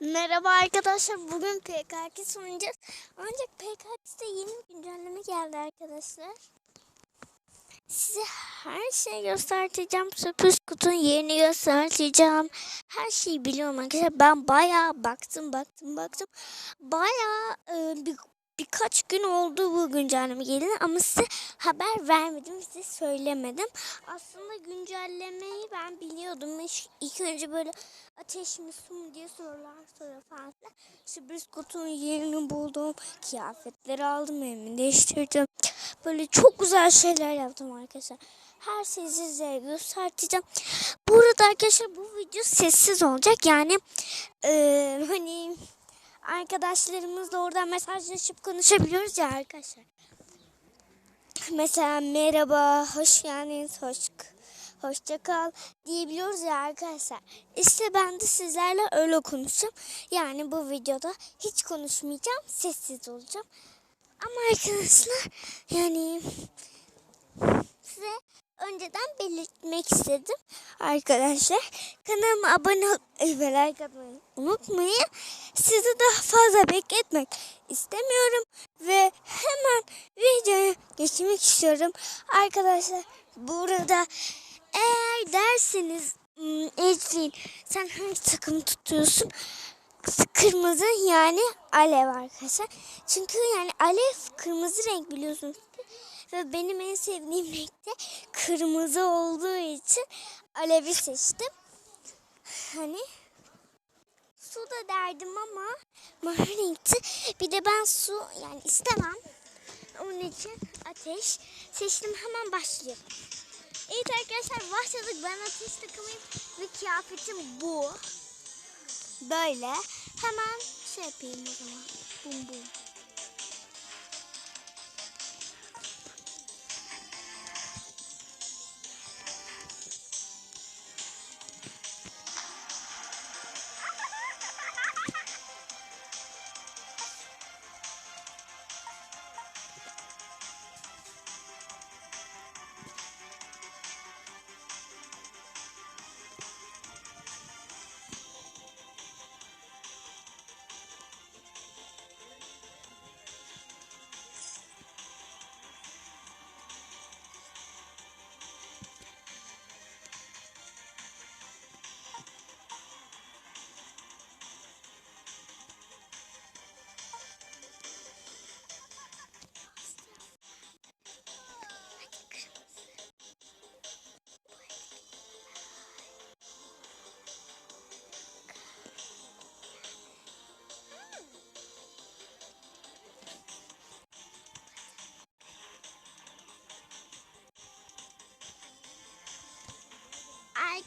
Merhaba arkadaşlar. Bugün PKK oynayacağız. Ancak PKK'de yeni güncelleme geldi arkadaşlar. Size her şeyi göstereceğim. Sürpriz kutunun yerini göstereceğim. Her şeyi biliyorum arkadaşlar. Ben bayağı baktım baktım baktım. Bayağı e, bir, birkaç gün oldu bu güncelleme geldi ama size haber vermedim. Size söylemedim. Aslında güncellemeyi ben biliyordum. İlk- önce böyle ateş mi su mu diye sorular soruyor falan. Sürpriz kutunun yerini buldum. Kıyafetleri aldım evimi değiştirdim. Böyle çok güzel şeyler yaptım arkadaşlar. Her şeyi size göstereceğim. Bu arada arkadaşlar bu video sessiz olacak. Yani eee, hani arkadaşlarımızla oradan mesajlaşıp konuşabiliyoruz ya arkadaşlar. Mesela merhaba, hoş geldiniz, hoş hoşça kal diyebiliyoruz ya arkadaşlar. İşte ben de sizlerle öyle konuşacağım. Yani bu videoda hiç konuşmayacağım, sessiz olacağım. Ama arkadaşlar yani size önceden belirtmek istedim arkadaşlar. Kanalıma abone ol ve like atmayı unutmayın. Sizi daha fazla bekletmek istemiyorum ve hemen videoya geçmek istiyorum. Arkadaşlar burada eğer derseniz "Hmm, Ecrin sen hangi takımı tutuyorsun? Kırmızı yani alev arkadaşlar. Çünkü yani alev kırmızı renk biliyorsunuz. Ve benim en sevdiğim renk de kırmızı olduğu için alevi seçtim. Hani su da derdim ama mavi renkti. Bir de ben su yani istemem. Onun için ateş seçtim hemen başlayalım. Evet arkadaşlar başladık. Ben ateş takımıyım ve kıyafetim bu. Böyle. Hemen şey yapayım o zaman. Bum bum.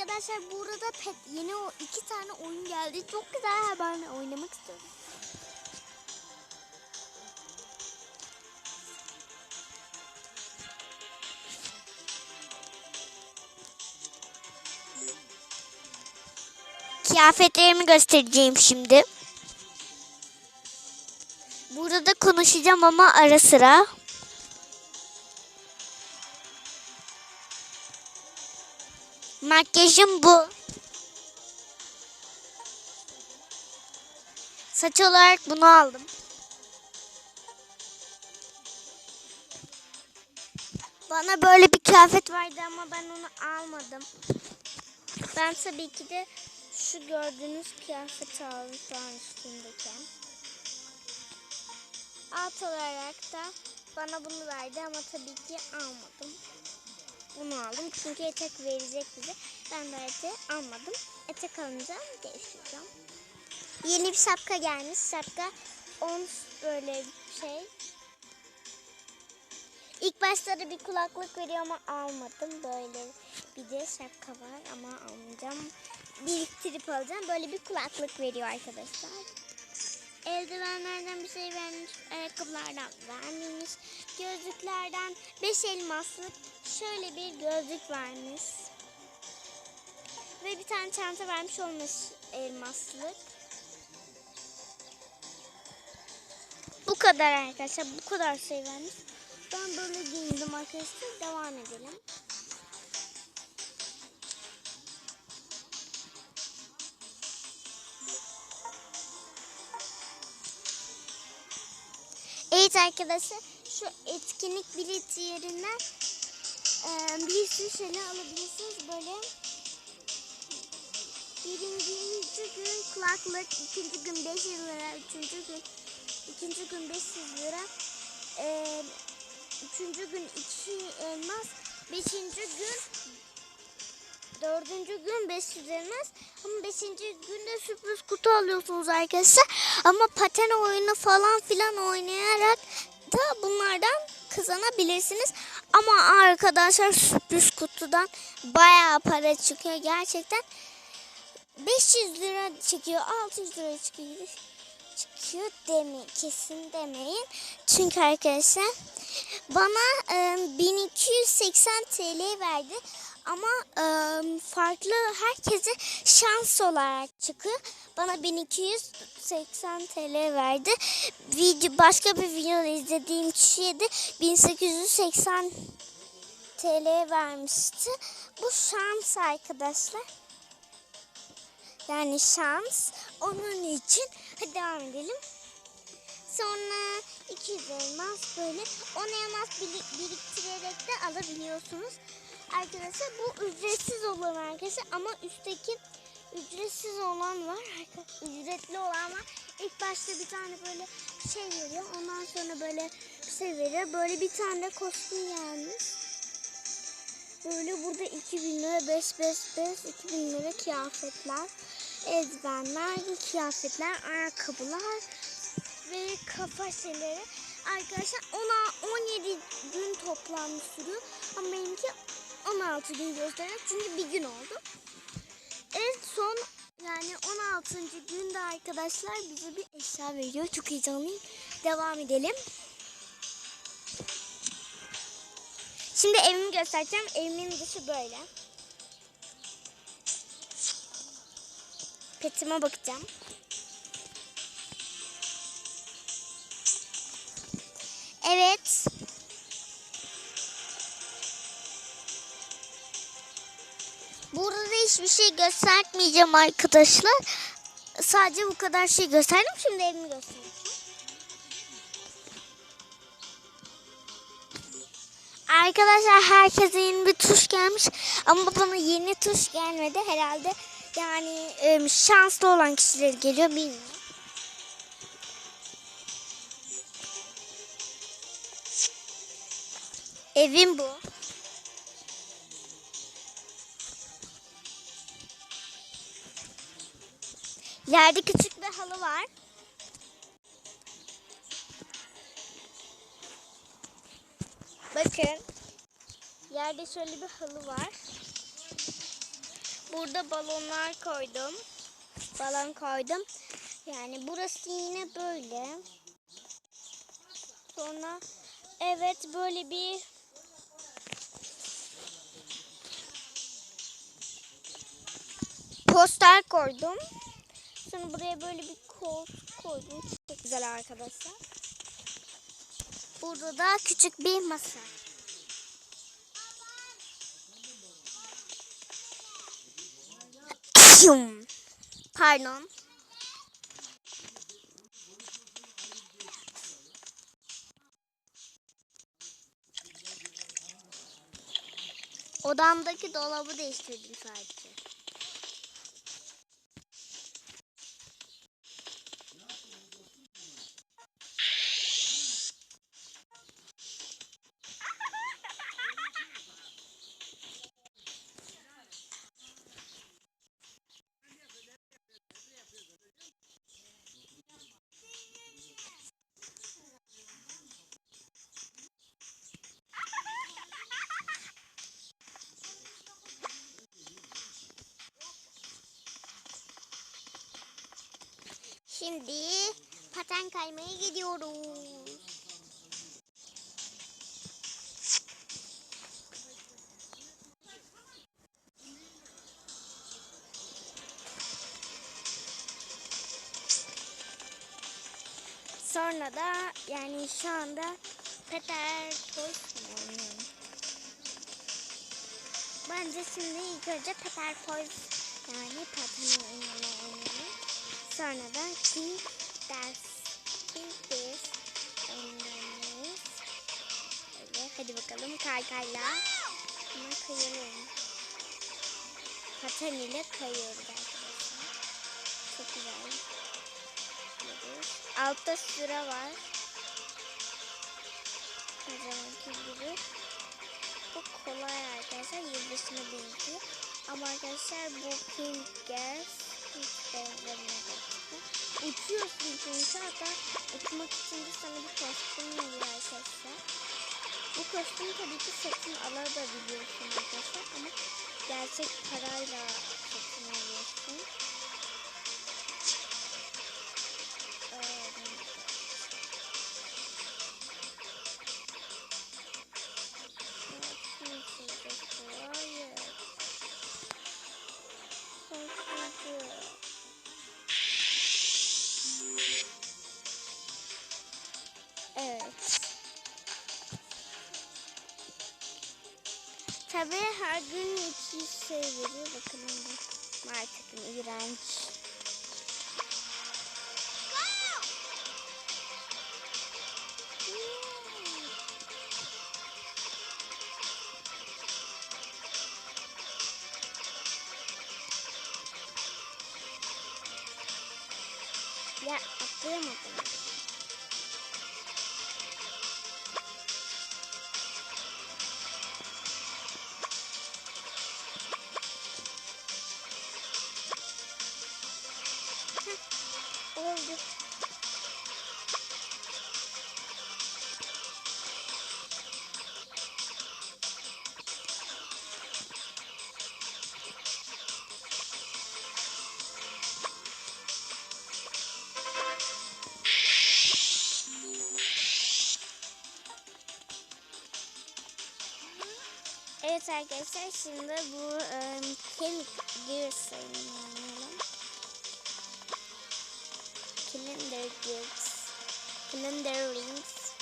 Arkadaşlar burada pet yeni o iki tane oyun geldi. Çok güzel ben oynamak istiyorum. Kıyafetlerimi göstereceğim şimdi. Burada konuşacağım ama ara sıra. Makyajım bu. Saç olarak bunu aldım. Bana böyle bir kıyafet vardı ama ben onu almadım. Ben tabii ki de şu gördüğünüz kıyafeti aldım şu an üstündeki. Alt olarak da bana bunu verdi ama tabii ki almadım. Bunu aldım çünkü etek verecek bize. Ben de almadım. Etek alınca değiştireceğim. Yeni bir şapka gelmiş. Şapka 10 böyle şey. İlk başlarda bir kulaklık veriyor ama almadım. Böyle bir de şapka var ama almayacağım. Biriktirip alacağım. Böyle bir kulaklık veriyor arkadaşlar. Eldivenlerden bir şey vermiş, ayakkabılardan vermemiş. Gözlüklerden 5 elmaslık şöyle bir gözlük vermiş. Ve bir tane çanta vermiş olmuş elmaslık. Bu kadar arkadaşlar. Bu kadar şey vermiş. Ben böyle giyindim arkadaşlar. Devam edelim. Evet arkadaşlar şu etkinlik bilet yerinden e, bir sürü şeyler alabilirsiniz. Böyle birinci gün kulaklık, ikinci gün 500 lira, üçüncü gün ikinci gün 500 lira, e, üçüncü gün iki elmas, beşinci gün Dördüncü gün 500 elmas ama beşinci günde sürpriz kutu alıyorsunuz arkadaşlar. Ama paten oyunu falan filan oynayarak da bunlardan kazanabilirsiniz. Ama arkadaşlar sürpriz kutudan bayağı para çıkıyor gerçekten. 500 lira çıkıyor, 600 lira çıkıyor. Çıkıyor deme, kesin demeyin. Çünkü arkadaşlar bana e, 1280 TL verdi. Ama e, farklı herkese şans olarak çıkıyor. Bana 1280 TL verdi. Video, başka bir video izlediğim kişiye de 1880 TL vermişti. Bu şans arkadaşlar. Yani şans. Onun için hadi devam edelim. Sonra 200 elmas böyle 10 elmas biri- biriktirerek de alabiliyorsunuz. Arkadaşlar bu ücretsiz olan arkadaşlar ama üstteki ücretsiz olan var. Ücretli olan var. İlk başta bir tane böyle şey veriyor. Ondan sonra böyle bir şey veriyor. Böyle bir tane de kostüm gelmiş. Böyle burada 2000 lira 5 5 5 2000 lira kıyafetler, ezbenler, kıyafetler, ayakkabılar ve kafa şeyleri. Arkadaşlar ona 17 gün toplanmış sürüyor. Ama benimki 16 gün gösteriyor. Çünkü bir gün oldu. En son yani 16. günde arkadaşlar bize bir eşya veriyor. Çok heyecanlıyım. Devam edelim. Şimdi evimi göstereceğim. Evimin dışı böyle. Petime bakacağım. Evet. Burada hiçbir şey göstermeyeceğim arkadaşlar. Sadece bu kadar şey gösterdim. Şimdi evimi göstereceğim. Arkadaşlar herkese yeni bir tuş gelmiş ama bana yeni tuş gelmedi herhalde. Yani e, şanslı olan kişiler geliyor bilmiyorum. Evim bu. Yerde küçük bir halı var. Bakın. Yerde şöyle bir halı var. Burada balonlar koydum. Balon koydum. Yani burası yine böyle. Sonra evet böyle bir poster koydum. Sonra buraya böyle bir koltuk koydum. Çok güzel arkadaşlar. Burada da küçük bir masa. Pardon. Odamdaki dolabı değiştirdim sadece. Şimdi paten kaymaya gidiyoruz. Sonra da yani şu anda Peter Toys oynuyorum? Bence şimdi ilk önce Peter Toys yani oyununu oynayalım. Sonra da King Ders, King Ders oyununu Hadi bakalım kaykayla. Buna kayalım. Paten ile kayıyoruz arkadaşlar. Çok güzel. Altta sıra var. Her zamanki gibi. Bu kolay arkadaşlar. Yıldızına benziyor. Ama arkadaşlar bu Pink Uçuyorsun çünkü hatta uçmak için de sana bir kostüm veriyor arkadaşlar. Bu kostümü tabii ki satın alabiliyorsun arkadaşlar ama gerçek parayla artık iğrenç. Evet arkadaşlar şimdi bu um, Kill Gears oynayalım. Calendar Gears. Calendar Rings.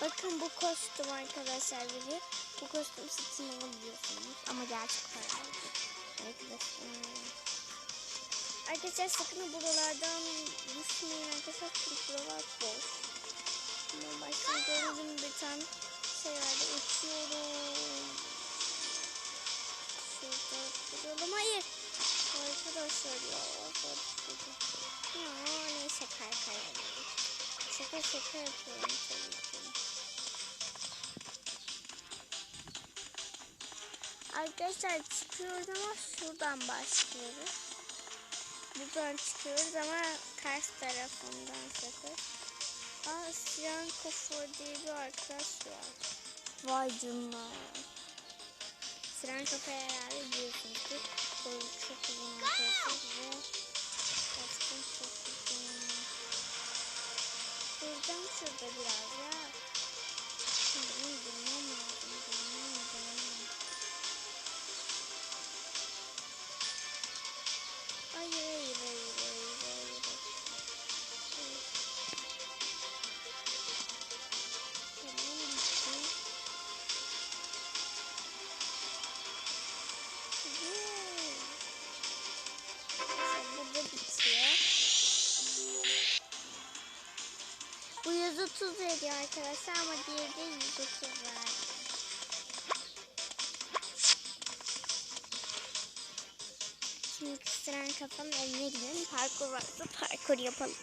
Bakın bu kostüm arkadaşlar veriyor. Bu kostüm satın alabiliyorsunuz ama gerçek para. Arkadaşlar. Arkadaşlar sakın buralardan düşmeyin arkadaşlar çünkü buralar boş. Ama başka gördüğüm bir tane şeylerde uçuyorum. Şurada duralım. Hayır. Arkadaşlar ya. Ya neyse kaykayalım. Şaka şaka yapıyorum tabii ki. Arkadaşlar çıkıyoruz ama şuradan başlıyoruz. Buradan çıkıyoruz ama ters tarafından sakın. Aa Siren Kofor diye bir arkadaş var. Vay canına. Siren Kofor herhalde biliyorsunuz ki böyle çok uzun arkadaşlar ve gerçekten çok uzun. Duracağım şurada biraz ya. 130 veriyor arkadaşlar ama diğeri de 130 verdi. Şimdi kıstıran kafanın evine gidelim. Parkur varsa parkur yapalım.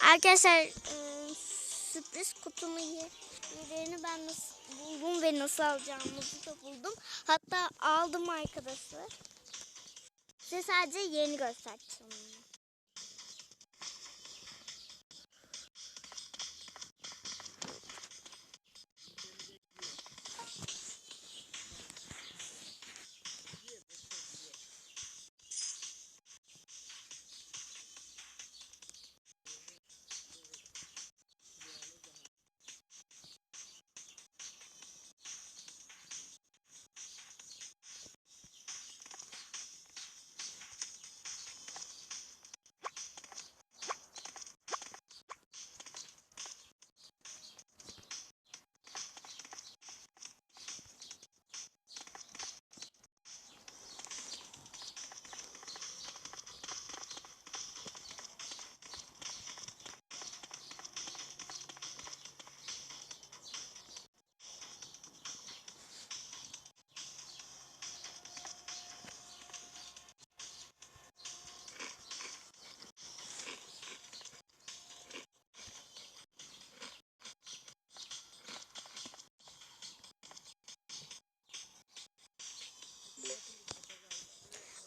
Arkadaşlar e, sürpriz kutumu ye- yerini ben nasıl buldum ve nasıl alacağımızı da buldum. Hatta aldım arkadaşlar. Size sadece yerini göstereceğim.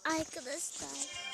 Arkadaşlar.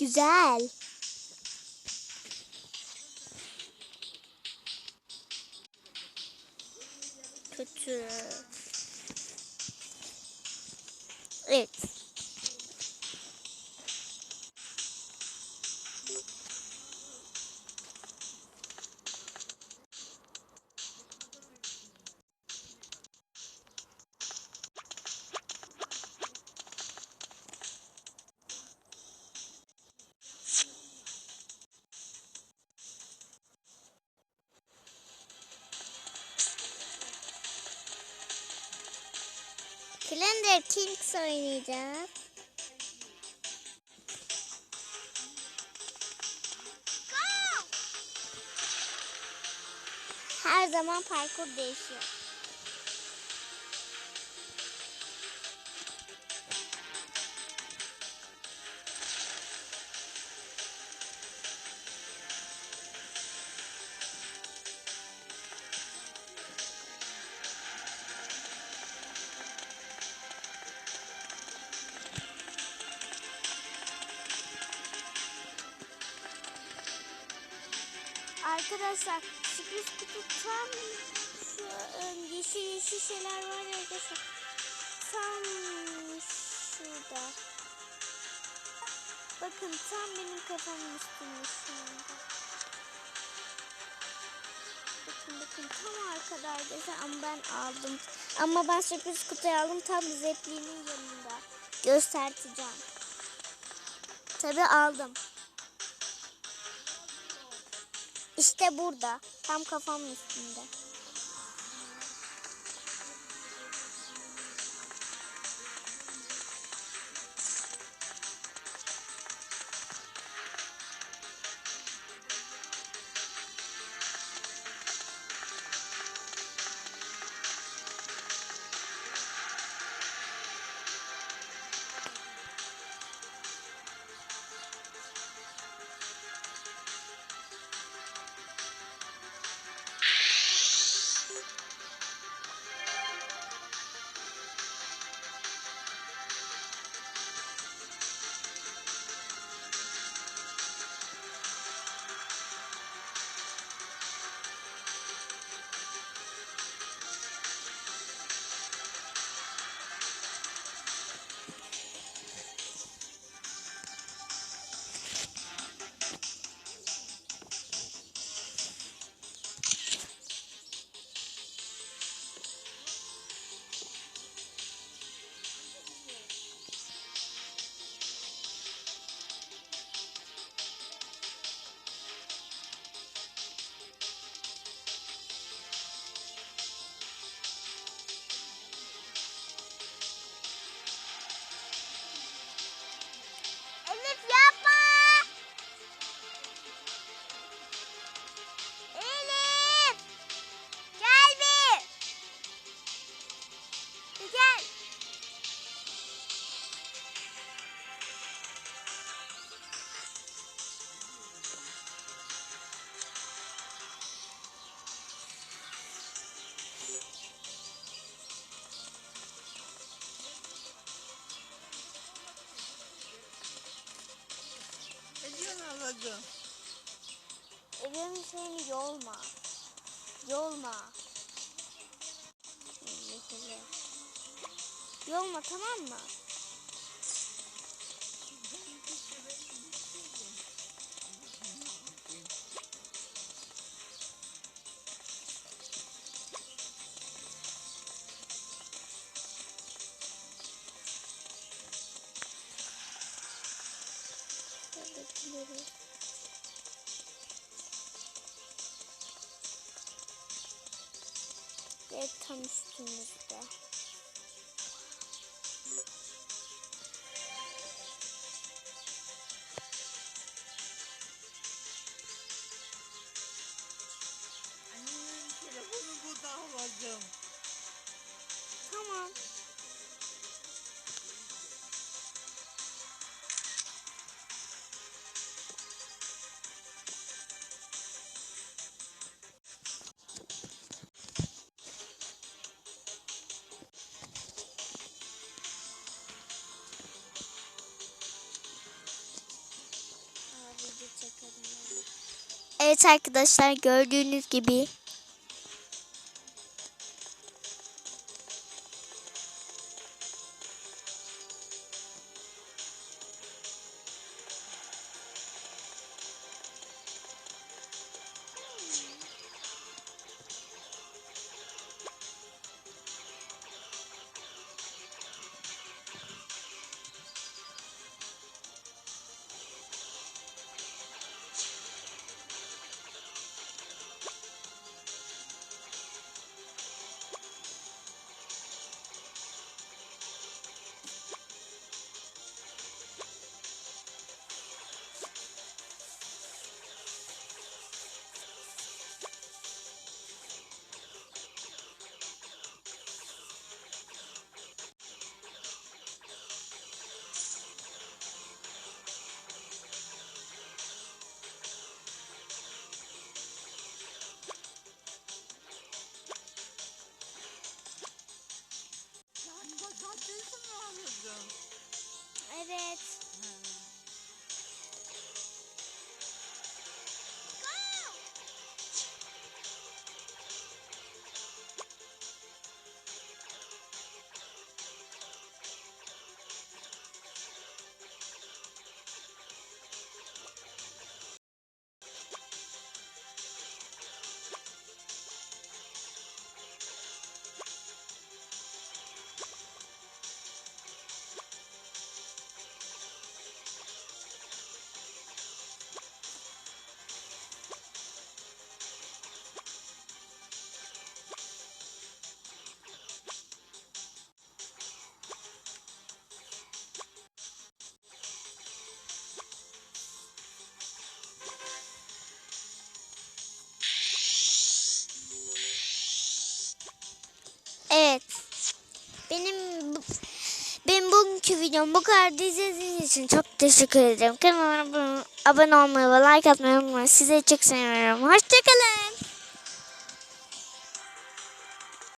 Güzel. Kötü. Evet. Slender Kings oynayacağız. Her zaman parkur değişiyor. Arkadaşlar sürpriz kutu tam şu ım, yeşil yeşil şeyler var ya arkadaşlar. Tam şurada. Bakın tam benim kafamın üstünde şu anda. Bakın bakın tam arkada arkadaşlar ama ben aldım. Ama ben sürpriz kutuyu aldım tam zeplinin yanında. Göstereceğim. Tabi aldım. İşte burada. Tam kafamın üstünde. Ablacığım? Evim seni yolma. Yolma. Yolma tamam mı? Ve Arkadaşlar gördüğünüz gibi videom bu kadar izlediğiniz için çok teşekkür ederim. Kanalıma abone olmayı ve like atmayı unutmayın. Sizi çok seviyorum. Hoşçakalın.